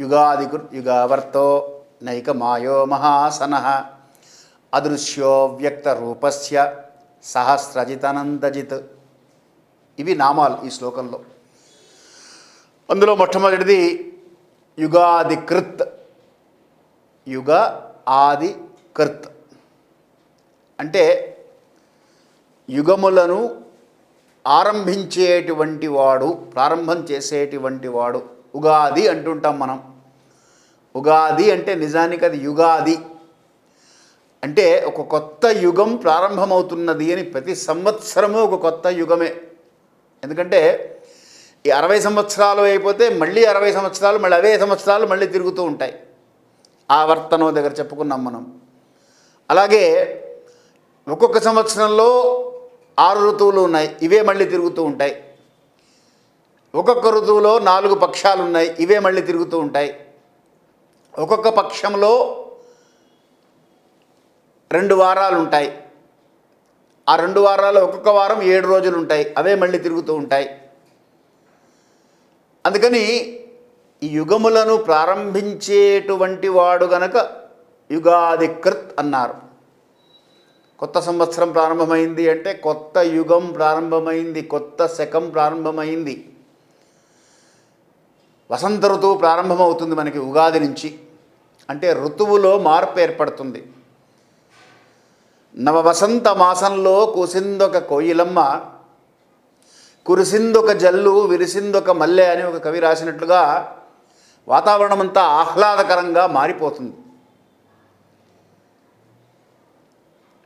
యుగాదికృత్ యుగావర్తో నైక మాయో మహాసన. అదృశ్యో వ్యక్త రూపస్య సహస్రజితనందజిత్. ఇవి నామాలు ఈ శ్లోకంలో. అందులో మొట్టమొదటిది యుగాదికృత్. యుగ ఆది కృత్ అంటే యుగములను ఆరంభించేటువంటి వాడు ప్రారంభం చేసేటువంటి వాడు ఉగాది అంటుంటాం మనం. ఉగాది అంటే నిజానికి అది యుగాది. అంటే ఒక కొత్త యుగం ప్రారంభమవుతున్నది అని ప్రతి సంవత్సరము ఒక కొత్త యుగమే. ఎందుకంటే ఈ అరవై సంవత్సరాలు అయిపోతే మళ్ళీ అరవై సంవత్సరాలు మళ్ళీ అవే సంవత్సరాలు మళ్ళీ తిరుగుతూ ఉంటాయి. ఆవర్తనం దగ్గర చెప్పుకున్నాం మనం. అలాగే ఒక్కొక్క సంవత్సరంలో ఆరు ఋతువులు ఉన్నాయి. ఇవే మళ్ళీ తిరుగుతూ ఉంటాయి. ఒక్కొక్క ఋతువులో నాలుగు పక్షాలు ఉన్నాయి ఇవే మళ్ళీ తిరుగుతూ ఉంటాయి. ఒక్కొక్క పక్షంలో రెండు వారాలు ఉంటాయి ఆ రెండు వారాలు ఒక్కొక్క వారం ఏడు రోజులు ఉంటాయి అవే మళ్ళీ తిరుగుతూ ఉంటాయి. అందుకని ఈ యుగములను ప్రారంభించేటువంటి వాడు గనక యుగాదికృత్ అన్నారు. కొత్త సంవత్సరం ప్రారంభమైంది అంటే కొత్త యుగం ప్రారంభమైంది కొత్త శకం ప్రారంభమైంది. వసంత ఋతువు ప్రారంభమవుతుంది మనకి ఉగాది నుంచి. అంటే ఋతువులో మార్పు ఏర్పడుతుంది. నవ వసంత మాసంలో కుసిందొక కోయిలమ్మ కురిసిందొక జల్లు విరిసిందొక మల్లె అని ఒక కవి రాసినట్లుగా వాతావరణం అంతా ఆహ్లాదకరంగా మారిపోతుంది.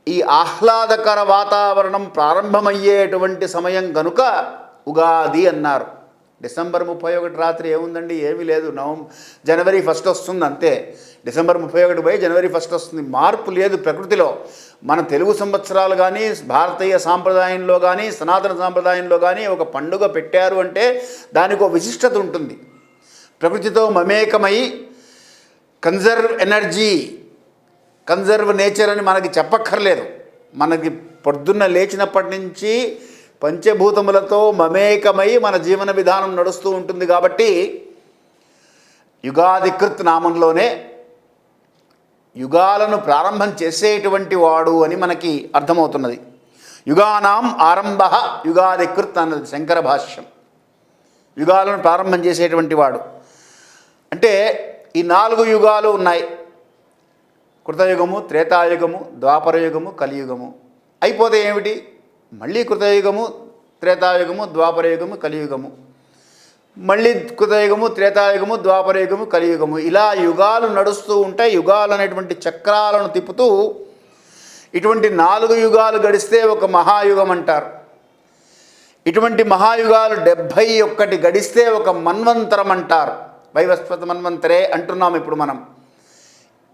ఈ ఆహ్లాదకర వాతావరణం ప్రారంభమయ్యేటువంటి సమయం కనుక ఉగాది అన్నారు. డిసెంబర్ ముప్పై ఒకటి రాత్రి ఏముందండి? ఏమీ లేదు. నవం జనవరి ఫస్ట్ వస్తుంది అంతే. డిసెంబర్ ముప్పై ఒకటి పోయి జనవరి ఫస్ట్ వస్తుంది. మార్పు లేదు ప్రకృతిలో. మన తెలుగు సంవత్సరాలు కానీ భారతీయ సాంప్రదాయంలో కానీ సనాతన సాంప్రదాయంలో కానీ ఒక పండుగ పెట్టారు అంటే దానికి ఒక విశిష్టత ఉంటుంది. ప్రకృతితో మమేకమై కన్జర్వ్ ఎనర్జీ కన్జర్వ్ నేచర్ అని మనకి చెప్పక్కర్లేదు. మనకి పొద్దున్న లేచినప్పటి నుంచి పంచభూతములతో మమేకమై మన జీవన విధానం నడుస్తూ ఉంటుంది కాబట్టి యుగాధికృత్ నామంలోనే యుగాలను ప్రారంభం చేసేటువంటి వాడు అని మనకి అర్థమవుతున్నది. యుగానాం ఆరంభ యుగాధికృత్ అన్నది శంకర భాష్యం. యుగాలను ప్రారంభం చేసేటువంటి వాడు. అంటే ఈ నాలుగు యుగాలు ఉన్నాయి. కృతయుగము త్రేతాయుగము ద్వాపరయుగము కలియుగము. అయిపోతే ఏమిటి? మళ్ళీ కృతయుగము త్రేతాయుగము ద్వాపరయుగము కలియుగము. మళ్ళీ కృతయుగము త్రేతాయుగము ద్వాపరయుగము కలియుగము. ఇలా యుగాలు నడుస్తూ ఉంటాయి యుగాలు అనేటువంటి చక్రాలను తిప్పుతూ ఇటువంటి నాలుగు యుగాలు గడిస్తే ఒక మహాయుగం అంటారు. ఇటువంటి మహాయుగాలు డెబ్భై ఒక్కటి గడిస్తే ఒక మన్వంతరం అంటారు. వైవస్వత మన్వంతరే అంటున్నాం ఇప్పుడు మనం.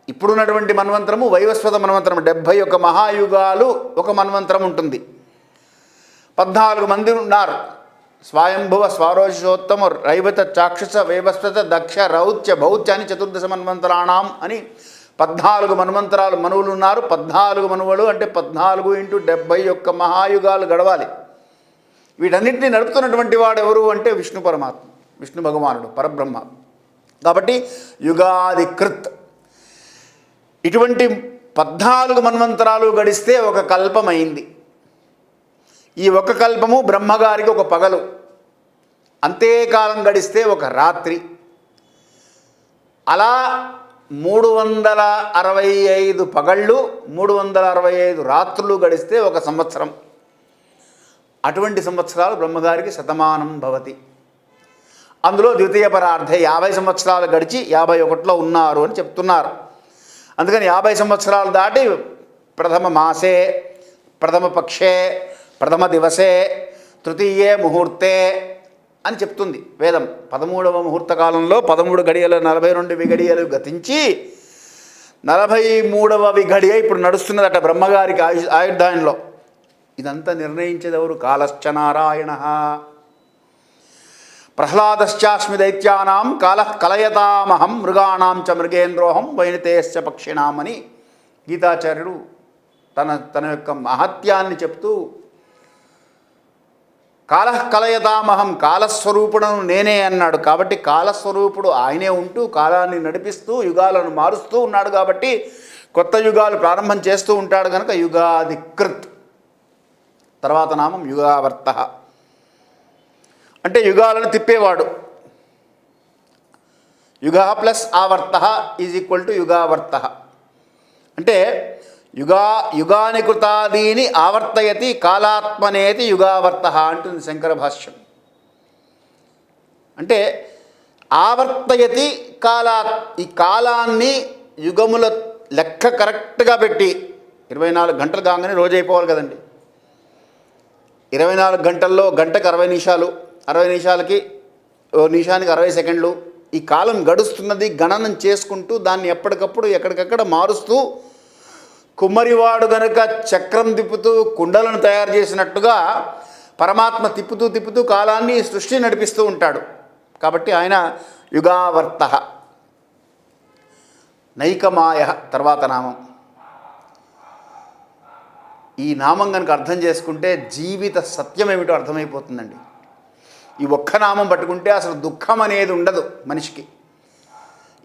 ఇప్పుడున్నటువంటి మన్వంతరము వైవస్వత మన్వంతరం. డెబ్భై ఒక మహాయుగాలు ఒక మన్వంతరం ఉంటుంది. పద్నాలుగు మంది ఉన్నారు. స్వయంభువ స్వారోషోత్తమ రైవత చాక్షుష వేవస్వత దక్ష రౌత్య భౌత్య అని చతుర్దశ మన్వంతరాణం అని పద్నాలుగు మన్వంతరాలు మనువులు ఉన్నారు. పద్నాలుగు మనువులు అంటే పద్నాలుగు ఇంటూ డెబ్భై ఒక్క మహాయుగాలు గడవాలి. వీటన్నింటినీ నడుపుతున్నటువంటి వాడు ఎవరు అంటే విష్ణు పరమాత్మ విష్ణు భగవానుడు పరబ్రహ్మ. కాబట్టి యుగాది కృత్. ఇటువంటి పద్నాలుగు మన్వంతరాలు గడిస్తే ఒక కల్పమైంది. ఈ ఒక కల్పము బ్రహ్మగారికి ఒక పగలు. అంతేకాలం గడిస్తే ఒక రాత్రి. అలా మూడు వందల అరవై ఐదు పగళ్ళు మూడు వందల అరవై ఐదు రాత్రులు గడిస్తే ఒక సంవత్సరం. అటువంటి సంవత్సరాలు బ్రహ్మగారికి శతమానం భవతి. అందులో ద్వితీయ పరార్థ యాభై సంవత్సరాలు గడిచి యాభై ఒకటిలో ఉన్నారు అని చెప్తున్నారు. అందుకని యాభై సంవత్సరాలు దాటి ప్రథమ మాసే ప్రథమ పక్షే ప్రథమ దివసే తృతీయే ముహూర్తే అని చెప్తుంది వేదం. పదమూడవ ముహూర్త కాలంలో పదమూడు గడియలు నలభై రెండు విగడియలు గతించి నలభై మూడవ విఘడియ ఇప్పుడు నడుస్తున్నదట బ్రహ్మగారికి ఆయు ఆయుర్దాయంలో. ఇదంతా నిర్ణయించేది ఎవరు కాలశ్చ నారాయణ ప్రహ్లాదశ్చాస్మి దైత్యానాం కాల కలయతామహం మృగాణాం చ మృగేంద్రోహం వైనతేశ్చ పక్షిణామని గీతాచార్యుడు తన తన యొక్క మహత్యాన్ని చెప్తూ కాల కలయదామహం కాలస్వరూపుడను నేనే అన్నాడు. కాబట్టి కాలస్వరూపుడు ఆయనే ఉంటూ కాలాన్ని నడిపిస్తూ యుగాలను మారుస్తూ ఉన్నాడు కాబట్టి కొత్త యుగాలు ప్రారంభం చేస్తూ ఉంటాడు కనుక యుగాధికృత్. తర్వాత నామం యుగావర్త. అంటే యుగాలను తిప్పేవాడు. యుగ ప్లస్ ఆవర్త ఈజ్ ఈక్వల్ టు యుగావర్త. అంటే యుగా యుగాని కృతాదీని ఆవర్తయతి కాలాత్మనేతి యుగావర్త అంటుంది శంకర భాష్యం. అంటే ఆవర్తయతి కాలా ఈ కాలాన్ని యుగముల లెక్క కరెక్ట్గా పెట్టి ఇరవై నాలుగు గంటలు కాగానే రోజు అయిపోవాలి కదండి. ఇరవై నాలుగు గంటల్లో గంటకు అరవై నిమిషాలు అరవై నిమిషాలకి ఓ నిమిషానికి అరవై సెకండ్లు ఈ కాలం గడుస్తున్నది గణనం చేసుకుంటూ దాన్ని ఎప్పటికప్పుడు ఎక్కడికక్కడ మారుస్తూ కుమ్మరివాడు గనుక చక్రం తిప్పుతూ కుండలను తయారు చేసినట్టుగా పరమాత్మ తిప్పుతూ తిప్పుతూ కాలాన్ని సృష్టి నడిపిస్తూ ఉంటాడు. కాబట్టి ఆయన యుగావర్త. నైకమాయ తర్వాత నామం. ఈ నామం కనుక అర్థం చేసుకుంటే జీవిత సత్యం ఏమిటో అర్థమైపోతుందండి. ఈ ఒక్క నామం పట్టుకుంటే అసలు దుఃఖం అనేది ఉండదు మనిషికి.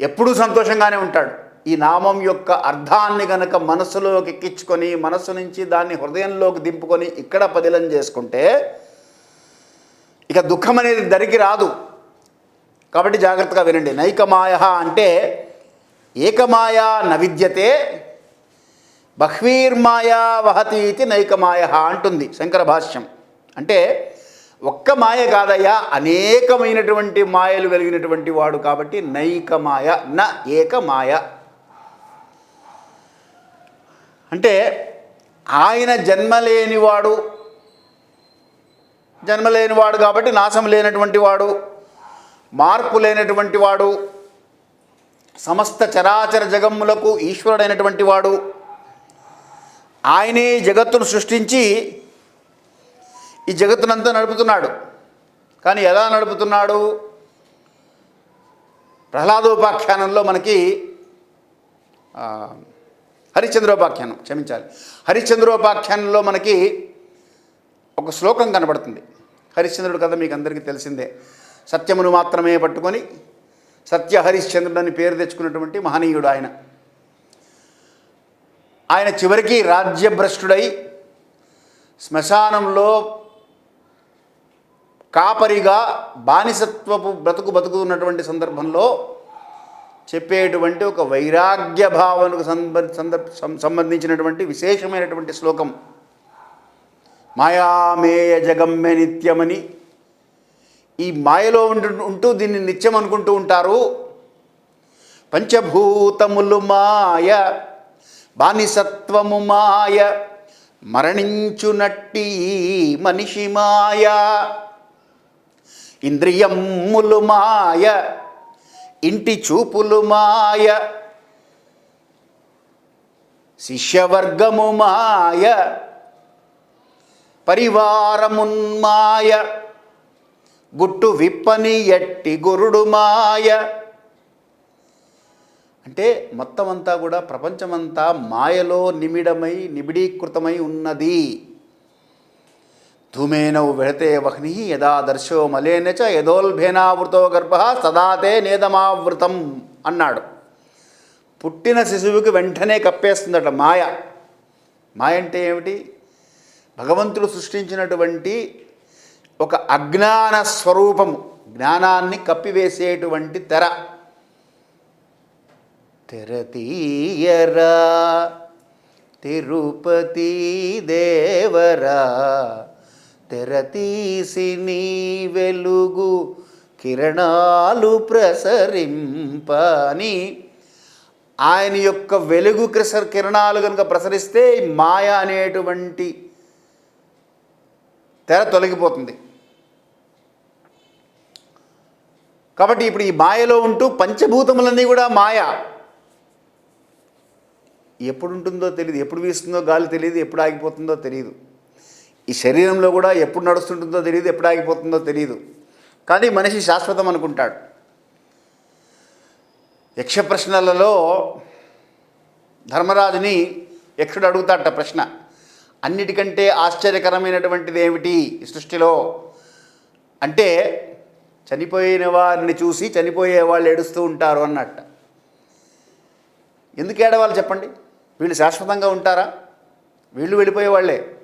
ఎప్పుడూ సంతోషంగానే ఉంటాడు. ఈ నామం యొక్క అర్థాన్ని గనక మనసులోకి ఎక్కించుకొని మనస్సు నుంచి దాన్ని హృదయంలోకి దింపుకొని ఇక్కడ పదిలం చేసుకుంటే ఇక దుఃఖం అనేది దరికి రాదు. కాబట్టి జాగ్రత్తగా వినండి. నైకమాయ అంటే ఏకమాయ నవిద్యతే బహ్వీర్మాయా వహతి ఇది నైకమాయ అంటుంది శంకర భాష్యం. అంటే ఒక్క మాయ కాదయ్యా అనేకమైనటువంటి మాయలు కలిగినటువంటి వాడు కాబట్టి నైకమాయ న ఏకమాయ. అంటే ఆయన జన్మలేనివాడు జన్మలేనివాడు కాబట్టి నాశం లేనటువంటి వాడు మార్పు లేనటువంటి వాడు సమస్త చరాచర జగమ్ములకు ఈశ్వరుడైనటువంటి వాడు ఆయనే ఈ జగత్తును సృష్టించి ఈ జగత్తునంతా నడుపుతున్నాడు. కానీ ఎలా నడుపుతున్నాడు? ప్రహ్లాదోపాఖ్యానంలో మనకి హరిశ్చంద్రోపాఖ్యానం క్షమించాలి. హరిశ్చంద్రోపాఖ్యానంలో మనకి ఒక శ్లోకం కనబడుతుంది. హరిశ్చంద్రుడు కథ మీకు అందరికీ తెలిసిందే. సత్యమును మాత్రమే పట్టుకొని సత్య హరిశ్చంద్రుడు అని పేరు తెచ్చుకున్నటువంటి మహనీయుడు ఆయన. ఆయన చివరికి రాజ్యభ్రష్టుడై శ్మశానంలో కాపరిగా బానిసత్వపు బ్రతుకు బతుకుతున్నటువంటి సందర్భంలో చెప్పేటువంటి ఒక వైరాగ్య భావనకు సంబంధించినటువంటి విశేషమైనటువంటి శ్లోకం. మాయామేయ జగమ్య నిత్యమని. ఈ మాయలో ఉంటూ ఉంటూ దీన్ని నిత్యం అనుకుంటూ ఉంటారు. పంచభూతములు మాయ బానిసత్వము మాయ మరణించునట్టి మనిషి మాయ. ఇంద్రియములు మాయ ఇంటి చూపులు మాయ శిష్యవర్గము మాయ పరివారమున్మాయ గుట్టు విప్పని ఎట్టి గురుడు మాయ. అంటే మొత్తం అంతా కూడా ప్రపంచమంతా మాయలో నిమిడమై నిబిడీకృతమై ఉన్నది. ధూమేనౌ వెళతే వహ్ని యదా దర్శో మలేన చ యదోల్భేనావృతో గర్భ సదాతే నేదమావృతం అన్నాడు. పుట్టిన శిశువుకి వెంటనే కప్పేస్తుందట మాయ. మాయ అంటే ఏమిటి? భగవంతుడు సృష్టించినటువంటి ఒక అజ్ఞాన స్వరూపము జ్ఞానాన్ని కప్పివేసేటువంటి తెర. తెరతీయరా తిరుపతి దేవరా తెరతీసి నీ వెలుగు కిరణాలు ప్రసరింపని. ఆయన యొక్క వెలుగు క్రిస కిరణాలు కనుక ప్రసరిస్తే మాయ అనేటువంటి తెర తొలగిపోతుంది. కాబట్టి ఇప్పుడు ఈ మాయలో ఉంటూ పంచభూతములన్నీ కూడా మాయ. ఎప్పుడు ఉంటుందో తెలియదు ఎప్పుడు వీస్తుందో గాలి తెలియదు ఎప్పుడు ఆగిపోతుందో తెలియదు ఈ శరీరంలో కూడా ఎప్పుడు నడుస్తుంటుందో తెలియదు ఎప్పుడు ఆగిపోతుందో తెలియదు కానీ మనిషి శాశ్వతం అనుకుంటాడు. యక్ష ప్రశ్నలలో ధర్మరాజుని యక్షుడు అడుగుతాడట ప్రశ్న. అన్నిటికంటే ఆశ్చర్యకరమైనటువంటిది ఏమిటి ఈ సృష్టిలో? అంటే చనిపోయిన వారిని చూసి చనిపోయే వాళ్ళు ఏడుస్తూ ఉంటారు అన్నట్ట. ఎందుకు ఏడవాలి చెప్పండి? వీళ్ళు శాశ్వతంగా ఉంటారా? వీళ్ళు వెళ్ళిపోయే వాళ్ళే.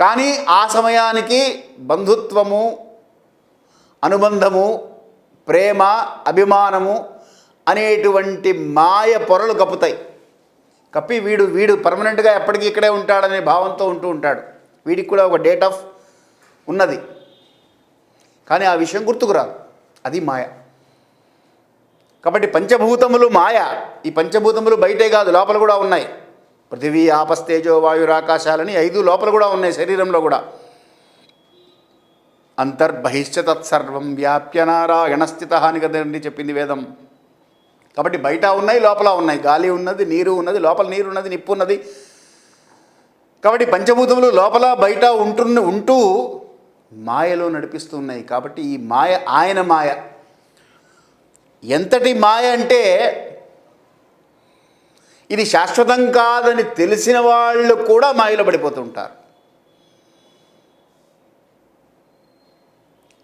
కానీ ఆ సమయానికి బంధుత్వము అనుబంధము ప్రేమ అభిమానము అనేటువంటి మాయ పొరలు కప్పుతాయి. కప్పి వీడు వీడు పర్మనెంట్గా ఎప్పటికీ ఇక్కడే ఉంటాడనే భావంతో ఉంటూ ఉంటాడు. వీడికి కూడా ఒక డేట్ ఆఫ్ ఉన్నది. కానీ ఆ విషయం గుర్తుకురాదు అది మాయ. కాబట్టి పంచభూతములు మాయ. ఈ పంచభూతములు బయటే కాదు లోపల కూడా ఉన్నాయి. పృథివీ ఆపస్తేజో వాయురాకాశాలని ఐదు లోపల కూడా ఉన్నాయి శరీరంలో కూడా. అంతర్బహిశ్చ తత్సర్వం వ్యాప్య నారాయణ స్థిత అని కదండి చెప్పింది వేదం. కాబట్టి బయట ఉన్నాయి లోపల ఉన్నాయి. గాలి ఉన్నది నీరు ఉన్నది లోపల నీరు ఉన్నది నిప్పు ఉన్నది. కాబట్టి పంచభూతములు లోపల బయట ఉంటున్న ఉంటూ మాయలో నడిపిస్తున్నాయి కాబట్టి ఈ మాయ ఆయన మాయ. ఎంతటి మాయ అంటే ఇది శాశ్వతం కాదని తెలిసిన వాళ్ళు కూడా మాయలో పడిపోతుంటారు.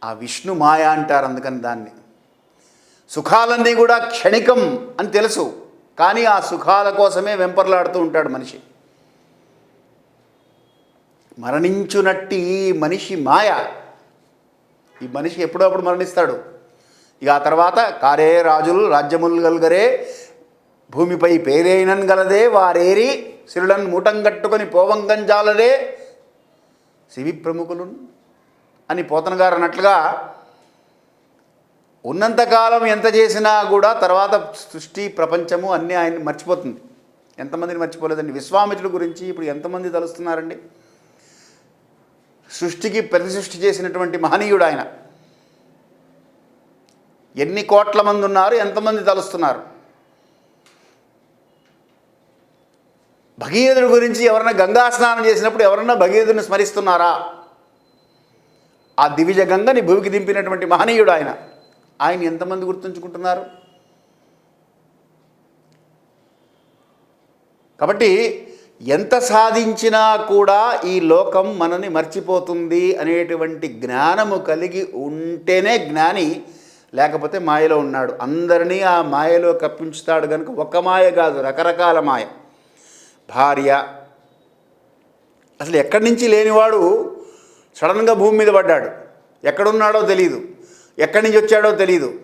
ఆ విష్ణు మాయ అంటారు అందుకని దాన్ని. సుఖాలన్నీ కూడా క్షణికం అని తెలుసు కానీ ఆ సుఖాల కోసమే వెంపర్లాడుతూ ఉంటాడు మనిషి. మరణించునట్టి ఈ మనిషి మాయ. ఈ మనిషి ఎప్పుడప్పుడు మరణిస్తాడు. ఇక ఆ తర్వాత కారే రాజులు రాజ్యములు గల్గరే భూమిపై పేరైనన్ గలదే వారేరి సిరులను మూటం కట్టుకొని పోవంగంజాలరే శివి ప్రముఖులు అని పోతన గారు అన్నట్లుగా ఉన్నంతకాలం ఎంత చేసినా కూడా తర్వాత సృష్టి ప్రపంచము అన్నీ ఆయన మర్చిపోతుంది. ఎంతమందిని మర్చిపోలేదండి. విశ్వామిత్రుడు గురించి ఇప్పుడు ఎంతమంది తలుస్తున్నారండి? సృష్టికి ప్రతి సృష్టి చేసినటువంటి మహనీయుడు ఆయన. ఎన్ని కోట్ల మంది ఉన్నారు ఎంతమంది తలుస్తున్నారు? భగీరథుడి గురించి ఎవరైనా గంగా స్నానం చేసినప్పుడు ఎవరన్నా భగీరథుని స్మరిస్తున్నారా? ఆ దివిజ గంగని భూమికి దింపినటువంటి మహనీయుడు ఆయన. ఆయన ఎంతమంది గుర్తుంచుకుంటున్నారు? కాబట్టి ఎంత సాధించినా కూడా ఈ లోకం మనని మర్చిపోతుంది అనేటువంటి జ్ఞానము కలిగి ఉంటేనే జ్ఞాని లేకపోతే మాయలో ఉన్నాడు. అందరినీ ఆ మాయలో కప్పించుతాడు కనుక ఒక మాయ కాదు రకరకాల మాయ. భార్య. అసలు ఎక్కడి నుంచి లేనివాడు సడన్గా భూమి మీద పడ్డాడు. ఎక్కడున్నాడో తెలియదు ఎక్కడి నుంచి వచ్చాడో తెలియదు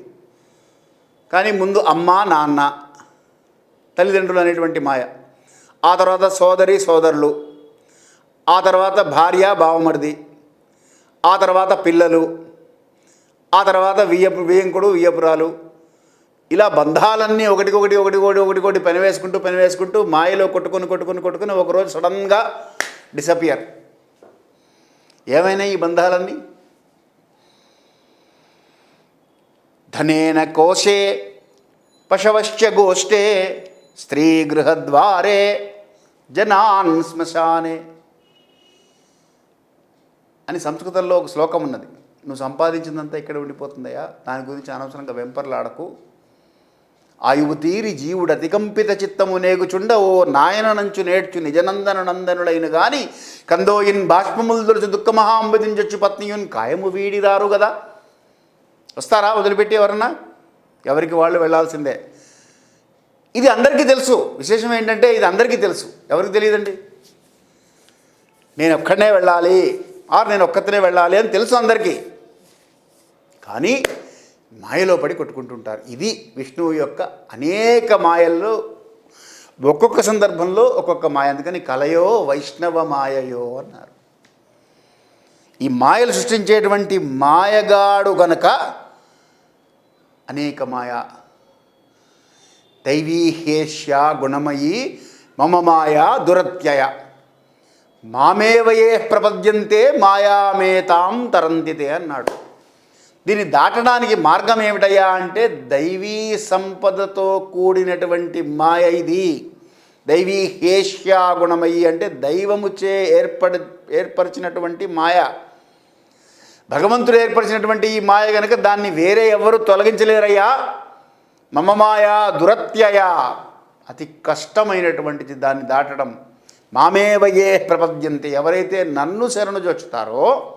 కానీ ముందు అమ్మ నాన్న తల్లిదండ్రులు అనేటువంటి మాయ. ఆ తర్వాత సోదరి సోదరులు. ఆ తర్వాత భార్య బావమరిది. ఆ తర్వాత పిల్లలు. ఆ తర్వాత వియ్యపు వియ్యంకుడు వియ్యపురాలు. ఇలా బంధాలన్నీ ఒకటికొకటి ఒకటి ఒకటి ఒకటి వేసుకుంటూ పెనవేసుకుంటూ మాయలో కొట్టుకొని కొట్టుకొని కొట్టుకొని ఒకరోజు సడన్గా డిసపియర్. ఏమైనా ఈ బంధాలన్నీ? ధనేన కోశే పశవశ్చ గోష్ఠే స్త్రీ గృహద్వారే జనాన్ శ్మశానే. అని సంస్కృతంలో ఒక శ్లోకం ఉన్నది నువ్వు సంపాదించిందంతా ఇక్కడ ఉండిపోతుందయ్యా. దాని గురించి అనవసరంగా వెంపర్లాడకు. ఆయువు తీరి జీవుడు అతికంపిత చిత్తము నేగుచుండ ఓ నాయన నంచు నేర్చు నిజనందన నందనులైన గాని కందోయిన్ బాష్పములు దొరుచు దుఃఖమహాంబదించొచ్చు పత్నియున్ కాయము వీడిరారు కదా వస్తారా? వదిలిపెట్టి ఎవరన్నా? ఎవరికి వాళ్ళు వెళ్ళాల్సిందే. ఇది అందరికీ తెలుసు. విశేషం ఏంటంటే ఇది అందరికీ తెలుసు. ఎవరికి తెలియదండి? నేను ఒక్కడనే వెళ్ళాలి. ఆరు నేను ఒక్కతనే వెళ్ళాలి అని తెలుసు అందరికీ. కానీ మాయలో పడి కొట్టుకుంటుంటారు. ఇది విష్ణువు యొక్క అనేక మాయల్లో ఒక్కొక్క సందర్భంలో ఒక్కొక్క మాయ. అందుకని కలయో వైష్ణవ మాయయో అన్నారు. ఈ మాయలు సృష్టించేటువంటి మాయగాడు గనక అనేక మాయ. దైవీ హేష్య గుణమయీ మమ మాయా దురత్యయ. మామేవయే ప్రపద్యంతే మాయామేతాం తరంతితే అన్నాడు. దీన్ని దాటడానికి మార్గం ఏమిటయ్యా అంటే దైవీ సంపదతో కూడినటువంటి మాయ ఇది. దైవీ హేష్యాగుణమయ్యి అంటే దైవముచే ఏర్పడి ఏర్పరిచినటువంటి మాయ. భగవంతుడు ఏర్పరిచినటువంటి ఈ మాయ కనుక దాన్ని వేరే ఎవరు తొలగించలేరయ్యా? మమ మాయ దురత్యయ. అతి కష్టమైనటువంటిది దాన్ని దాటడం. మామేవయే ప్రపద్యంతి. ఎవరైతే నన్ను శరణు జొచ్చుతారో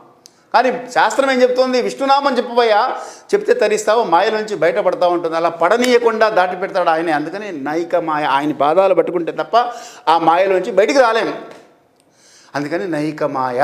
కానీ శాస్త్రం ఏం చెప్తోంది? విష్ణునామం చెప్పబోయా చెప్తే తరిస్తావు మాయ నుంచి బయటపడతా ఉంటుంది. అలా పడనీయకుండా దాటి పెడతాడు ఆయన. అందుకని నైక మాయ ఆయన పాదాలు పట్టుకుంటే తప్ప ఆ మాయలోంచి బయటికి రాలేము అందుకని నైక మాయ